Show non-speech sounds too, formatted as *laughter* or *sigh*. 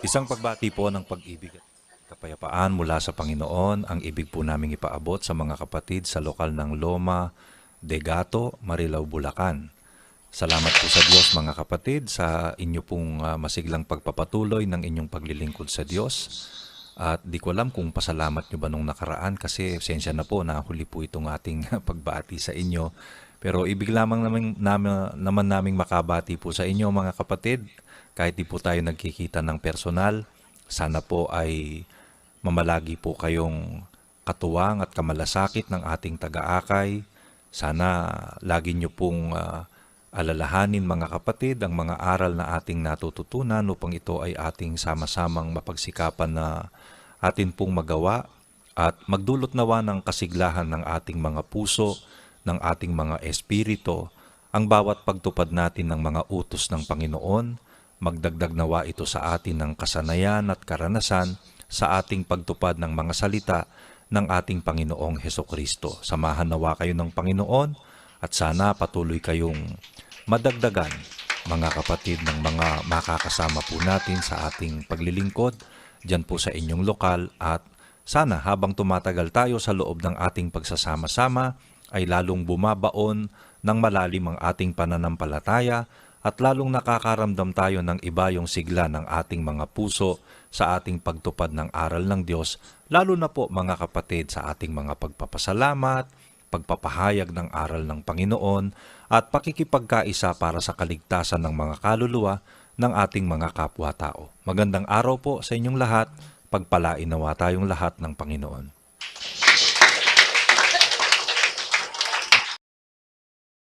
Isang pagbati po ng pag-ibig at kapayapaan mula sa Panginoon ang ibig po naming ipaabot sa mga kapatid sa lokal ng Loma, Degato, Marilao, Bulacan. Salamat po sa Diyos mga kapatid sa inyo pong ah, masiglang pagpapatuloy ng inyong paglilingkod sa Diyos. At di ko alam kung pasalamat nyo ba nung nakaraan kasi sensya na po na huli po itong ating *laughs* pagbati sa inyo. Pero ibig lamang naman, naman, naman naming makabati po sa inyo mga kapatid kahit di po tayo nagkikita ng personal. Sana po ay mamalagi po kayong katuwang at kamalasakit ng ating taga-akay. Sana lagi nyo pong ah, alalahanin mga kapatid ang mga aral na ating natututunan upang ito ay ating sama-samang mapagsikapan na atin pong magawa at magdulot nawa ng kasiglahan ng ating mga puso, ng ating mga espirito, ang bawat pagtupad natin ng mga utos ng Panginoon, magdagdag nawa ito sa atin ng kasanayan at karanasan sa ating pagtupad ng mga salita ng ating Panginoong Heso Kristo. Samahan nawa kayo ng Panginoon at sana patuloy kayong madagdagan mga kapatid ng mga makakasama po natin sa ating paglilingkod dyan po sa inyong lokal at sana habang tumatagal tayo sa loob ng ating pagsasama-sama ay lalong bumabaon ng malalim ang ating pananampalataya at lalong nakakaramdam tayo ng iba yung sigla ng ating mga puso sa ating pagtupad ng aral ng Diyos, lalo na po mga kapatid sa ating mga pagpapasalamat, pagpapahayag ng aral ng Panginoon, at pakikipagkaisa para sa kaligtasan ng mga kaluluwa ng ating mga kapwa-tao. Magandang araw po sa inyong lahat, pagpalain nawa tayong lahat ng Panginoon.